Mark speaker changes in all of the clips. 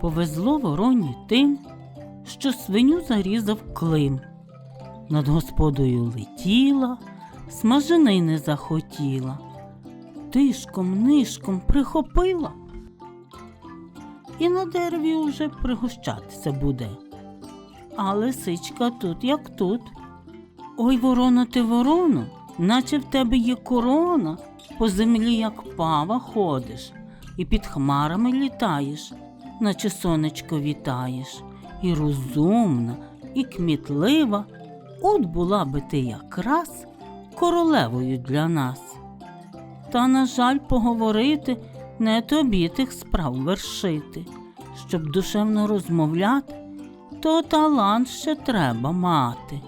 Speaker 1: Повезло вороні тим, що свиню зарізав клим. Над господою летіла, смажений не захотіла, тишком нишком прихопила. І на дереві уже пригощатися буде. А лисичка тут, як тут. Ой, ворона ти ворона, наче в тебе є корона, по землі, як пава, ходиш, і під хмарами літаєш, наче сонечко вітаєш, і розумна, і кмітлива. От була би ти якраз королевою для нас. Та, на жаль, поговорити не тобі тих справ вершити. Щоб душевно розмовляти, то талант ще треба мати.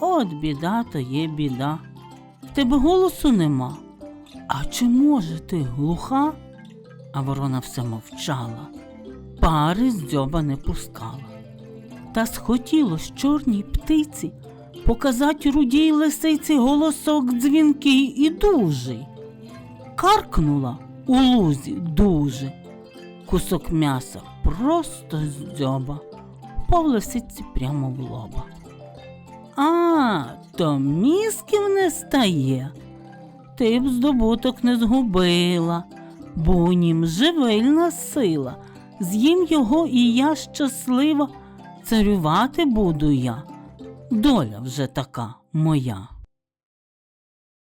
Speaker 1: От біда то є біда. В тебе голосу нема. А чи може ти глуха? А ворона все мовчала, пари з дзьоба не пускала. Та схотілось чорній птиці показать рудій лисиці голосок дзвінкий і дужий. Каркнула у лузі дуже. Кусок м'яса просто з дзьоба, по лисиці прямо в лоба. А, то мізків не стає. Ти б здобуток не згубила, бо у нім живильна сила. З'їм його і я щаслива, царювати буду я. Доля вже така моя.